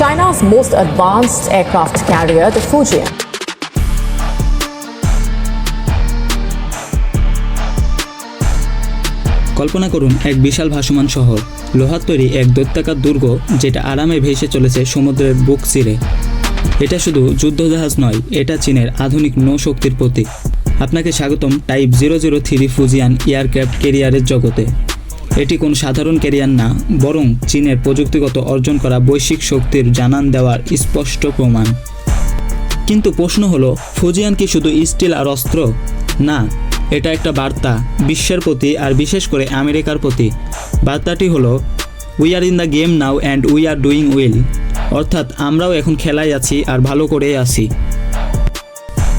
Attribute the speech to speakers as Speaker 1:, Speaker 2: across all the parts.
Speaker 1: China's most advanced aircraft carrier, the Fujian.
Speaker 2: কল্পনা করুন এক বিশাল ভাসমান শহর। লোহার তৈরি এক দৈত্যাকার দুর্গ যেটা আরামে ভেসে চলেছে সমুদ্রের বুক চিরে। এটা শুধু যুদ্ধজাহাজ নয় এটা চীনের আধুনিক নৌশক্তির প্রতীক। আপনাকে স্বাগতম type zero zero three Fujian aircraft কেরিয়ারের জগতে। এটি কোনো সাধারণ ক্যারিয়ার না, বরং চীনের প্রযুক্তিগত অর্জন করা বৈশ্বিক শক্তির জানান দেওয়ার স্পষ্ট প্রমাণ। কিন্তু প্রশ্ন হলো, ফুজিয়ান কি শুধু স্টিল আর অস্ত্র? না, এটা একটা বার্তা, বিশ্বের প্রতি আর বিশেষ করে আমেরিকার প্রতি। বার্তাটি হলো we are in the game now and we are doing well অর্থাৎ আমরাও এখন খেলায় আছি আর ভালো করেই আছি।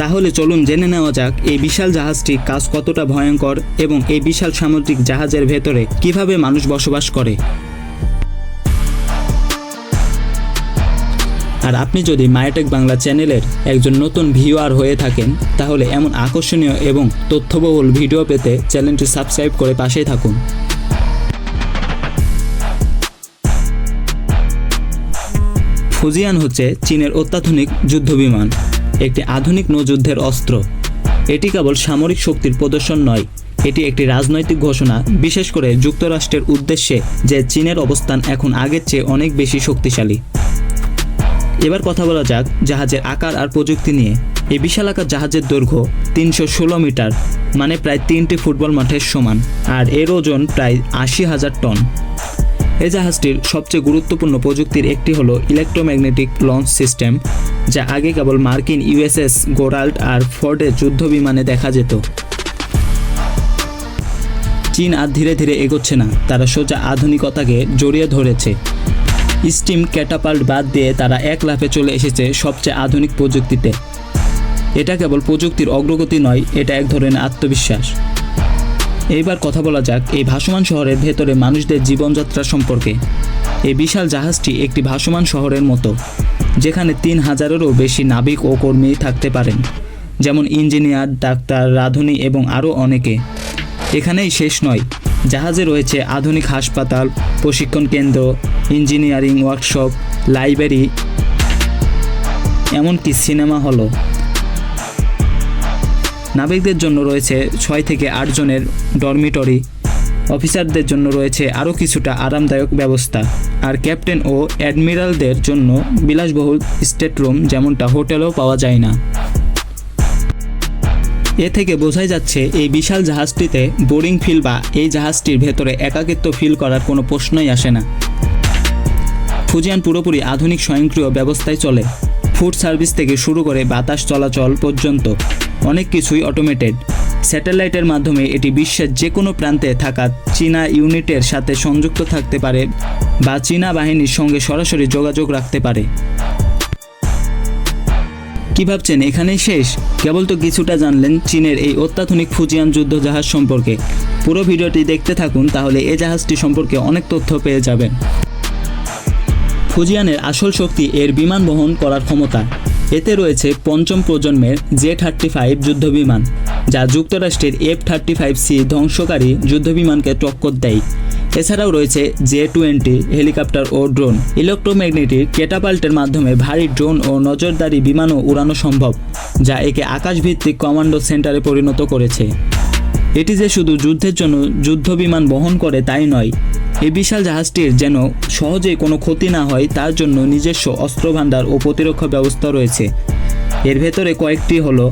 Speaker 2: তাহলে চলুন জেনে নেওয়া যাক, এই বিশাল জাহাজটি কাজ কতটা ভয়ঙ্কর এবং এই বিশাল সামুদ্রিক জাহাজের ভেতরে কীভাবে মানুষ বসবাস করে। আর আপনি যদি মায়াটেক বাংলা চ্যানেলের একজন নতুন ভিউয়ার হয়ে থাকেন, তাহলে এমন আকর্ষণীয় এবং তথ্যবহুল ভিডিও পেতে চ্যানেলটি সাবস্ক্রাইব করে পাশেই থাকুন। ফুজিয়ান হচ্ছে চীনের অত্যাধুনিক যুদ্ধবিমান। একটি আধুনিক নৌযুদ্ধের অস্ত্র। এটি কেবল সামরিক শক্তির প্রদর্শন নয়, এটি একটি রাজনৈতিক ঘোষণা, বিশেষ করে যুক্তরাষ্ট্রের উদ্দেশ্যে যে চীনের অবস্থান এখন আগের চেয়ে অনেক বেশি শক্তিশালী। এবার কথা বলা যাক জাহাজের আকার আর প্রযুক্তি নিয়ে। এই বিশাল আকার জাহাজের দৈর্ঘ্য তিনশো ষোলো মিটার মানে প্রায় তিনটি ফুটবল মাঠের সমান, আর এর ওজন প্রায় আশি হাজার টন। এই জাহাজটির সবচেয়ে গুরুত্বপূর্ণ প্রযুক্তির একটি হলো ইলেকট্রোম্যাগনেটিক লঞ্চ সিস্টেম যা আগে কেবল মার্কিন ইউএসএস গোরাল্ড আর ফোর্ডের যুদ্ধ বিমানে দেখা যেত। চীন আর ধীরে ধীরে এগোচ্ছে না, তারা সোজা আধুনিকতাকে জড়িয়ে ধরেছে। স্টিম ক্যাটাপাল্ট বাদ দিয়ে তারা এক লাফে চলে এসেছে সবচেয়ে আধুনিক প্রযুক্তিতে। এটা কেবল প্রযুক্তির অগ্রগতি নয়, এটা এক ধরনের আত্মবিশ্বাস। এইবার কথা বলা যাক এই ভাসমান শহরের ভেতরে মানুষদের জীবনযাত্রা সম্পর্কে। এই বিশাল জাহাজটি একটি ভাসমান শহরের মতো, যেখানে তিন হাজারেরও বেশি নাবিক ও কর্মী থাকতে পারেন, যেমন ইঞ্জিনিয়ার, ডাক্তার, রাঁধুনি এবং আরও অনেকে। এখানেই শেষ নয়, জাহাজে রয়েছে আধুনিক হাসপাতাল, প্রশিক্ষণ কেন্দ্র, ইঞ্জিনিয়ারিং ওয়ার্কশপ, লাইব্রেরি, এমনকি সিনেমা হলও। নাবিকদের জন্য রয়েছে ছয় থেকে আট জনের ডরমিটরি অফিসারদের জন্য রয়েছে আরও কিছুটা আরামদায়ক ব্যবস্থা। আর ক্যাপ্টেন ও অ্যাডমিরালদের জন্য বিলাসবহুল স্টেটরুম যেমনটা হোটেলেও পাওয়া যায় না। এ থেকে বোঝাই যাচ্ছে এই বিশাল জাহাজটিতে বোরিং ফিল বা এই জাহাজটির ভেতরে একাকিত্ব ফিল করার কোনো প্রশ্নই আসে না। ফুজিয়ান পুরোপুরি আধুনিক স্বয়ংক্রিয় ব্যবস্থায় চলে। ফুড সার্ভিস থেকে শুরু করে বাতাস চলাচল পর্যন্ত অনেক কিছুই অটোমেটেড স্যাটেলাইটের মাধ্যমে এটি বিশ্বের যে কোনো প্রান্তে থাকা চীনা ইউনিটের সাথে সংযুক্ত থাকতে পারে বা চীনা বাহিনীর সঙ্গে সরাসরি যোগাযোগ রাখতে পারে। কি ভাবছেন, এখানেই শেষ? কেবল তো কিছুটা জানলেন চীনের এই অত্যাধুনিক ফুজিয়ান যুদ্ধ জাহাজ সম্পর্কে। পুরো ভিডিওটি দেখতে থাকুন, তাহলে এই জাহাজটি সম্পর্কে অনেক তথ্য পেয়ে যাবেন। ফুজিয়ানের আসল শক্তি এর বিমান বহন করার ক্ষমতা। এতে রয়েছে পঞ্চম প্রজন্মের জে থার্টি ফাইভ যুদ্ধবিমান, যা যুক্তরাষ্ট্রের এফ থার্টি ফাইভ সি ধ্বংসকারী যুদ্ধবিমানকে টক্কর দেয়। এছাড়াও রয়েছে জে টোয়েন্টি হেলিকপ্টার ও ড্রোন। ইলেকট্রোম্যাগনেটিক কেটাপাল্টের মাধ্যমে ভারী ড্রোন ও নজরদারি বিমানও উড়ানো সম্ভব, যা একে আকাশভিত্তিক কমান্ডো সেন্টারে পরিণত করেছে। এটি যে শুধু যুদ্ধের জন্য যুদ্ধ বিমান বহন করে তাই নয় এই বিশাল জাহাজটির যেন সহজেই কোনো ক্ষতি না হয়, তার জন্য নিজস্ব অস্ত্রভাণ্ডার ও প্রতিরক্ষা ব্যবস্থা রয়েছে। এর ভেতরে কয়েকটি হলো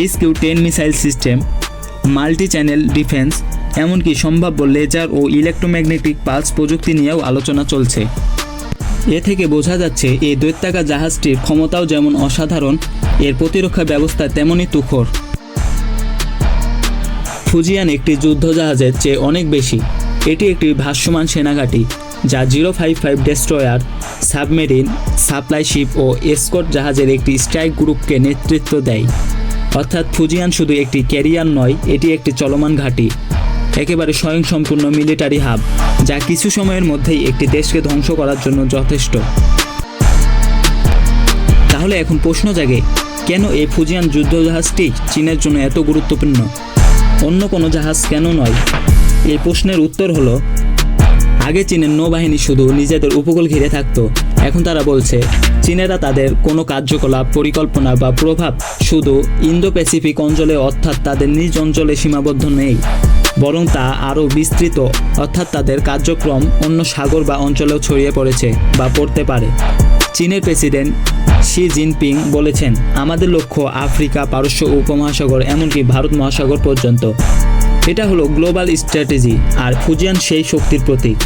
Speaker 2: H Q ten missile system multi channel defence, এমনকি সম্ভাব্য লেজার ও ইলেকট্রোম্যাগনেটিক পালস প্রযুক্তি নিয়েও আলোচনা চলছে। এ থেকে বোঝা যাচ্ছে, এই দৈত্যাকা জাহাজটির ক্ষমতাও যেমন অসাধারণ, এর প্রতিরক্ষা ব্যবস্থা তেমনই তুখর। ফুজিয়ান একটি যুদ্ধ জাহাজের চেয়ে অনেক বেশি। এটি একটি ভাষ্যমান সেনাঘাঁটি যা zero five five destroyer, submarine, supply ship ও এসকট জাহাজের একটি স্ট্রাইক গ্রুপকে নেতৃত্ব দেয়। অর্থাৎ ফুজিয়ান শুধু একটি ক্যারিয়ার নয়, এটি একটি চলমান ঘাঁটি। একেবারে স্বয়ংসম্পূর্ণ মিলিটারি হাব, যা কিছু সময়ের মধ্যেই একটি দেশকে ধ্বংস করার জন্য যথেষ্ট। তাহলে এখন প্রশ্ন জাগে, কেন এই ফুজিয়ান যুদ্ধজাহাজটি চীনের জন্য এত গুরুত্বপূর্ণ? অন্য কোনো জাহাজ কেন নয়? এই প্রশ্নের উত্তর হলো, আগে চীনের নৌবাহিনী শুধু নিজেদের উপকূল ঘিরে থাকতো। এখন তারা বলছে, চীনেরা তাদের কোনো কার্যকলাপ, পরিকল্পনা বা প্রভাব শুধু ইন্দো প্যাসিফিক অঞ্চলে, অর্থাৎ তাদের নিজ অঞ্চলে সীমাবদ্ধ নেই, বরং তা আরও বিস্তৃত, অর্থাৎ তাদের কার্যক্রম অন্য সাগর বা অঞ্চলেও ছড়িয়ে পড়েছে বা পড়তে পারে। চীনের প্রেসিডেন্ট শি জিনপিং বলেছেন, আমাদের লক্ষ্য আফ্রিকা, পারস্য উপমহাসাগর, এমনকি ভারত মহাসাগর পর্যন্ত। এটা হলো গ্লোবাল স্ট্র্যাটেজি আর ফুজিয়ান সেই শক্তির প্রতীক।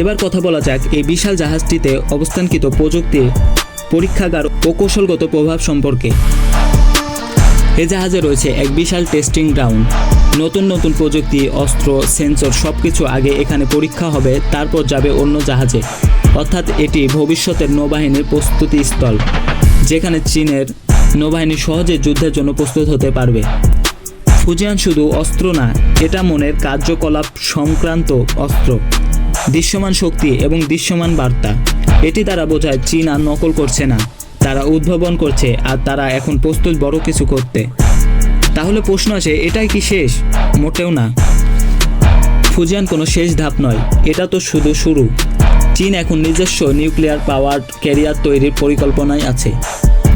Speaker 2: এবার কথা বলা যাক এই বিশাল জাহাজটিতে অবস্থানকৃত প্রযুক্তির পরীক্ষাগার ও কৌশলগত প্রভাব সম্পর্কে। এ জাহাজে রয়েছে এক বিশাল টেস্টিং গ্রাউন্ড নতুন নতুন প্রযুক্তি, অস্ত্র সেন্সর সব কিছু আগে এখানে পরীক্ষা হবে, তারপর যাবে অন্য জাহাজে। অর্থাৎ এটি ভবিষ্যতের নৌবাহিনীর প্রস্তুতি স্থল, যেখানে চীনের নৌবাহিনী সহজে যুদ্ধের জন্য প্রস্তুত হতে পারবে। ফুজিয়ান শুধু অস্ত্র না এটা মনের কার্যকলাপ সংক্রান্ত অস্ত্র। দৃশ্যমান শক্তি এবং দৃশ্যমান বার্তা। এটি তারা বোঝায় চীন আর নকল করছে না। তারা উদ্ভাবন করছে আর তারা এখন প্রস্তুত বড় কিছু করতে। তাহলে প্রশ্ন আছে, এটাই কি শেষ? মোটেও না। ফুজিয়ান কোনো শেষ ধাপ নয়, এটা তো শুধু শুরু। চীন এখন নিজস্ব নিউক্লিয়ার পাওয়ার ক্যারিয়ার তৈরির পরিকল্পনায় আছে।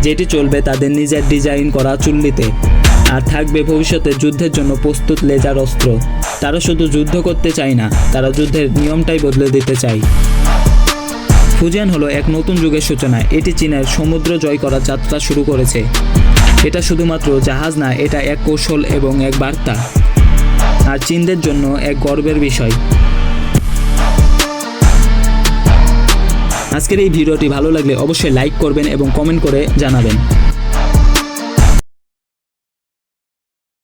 Speaker 2: যেটি চলবে তাদের নিজের ডিজাইন করা চুল্লিতে। আর থাকবে ভবিষ্যতে যুদ্ধের জন্য প্রস্তুত লেজার অস্ত্র। তারা শুধু যুদ্ধ করতে চায় না, তারা যুদ্ধের নিয়মটাই বদলে দিতে চায়। ফুজিয়ান হলো এক নতুন যুগের সূচনা, এটি চীনের সমুদ্র জয় করার যাত্রা শুরু করেছে। এটা শুধুমাত্র জাহাজ না, এটা এক কৌশল এবং এক বার্তা। আর চীনদের জন্য এক গর্বের বিষয়। আজকের এই ভিডিওটি ভালো লাগলে অবশ্যই লাইক করবেন এবং কমেন্ট করে জানাবেন।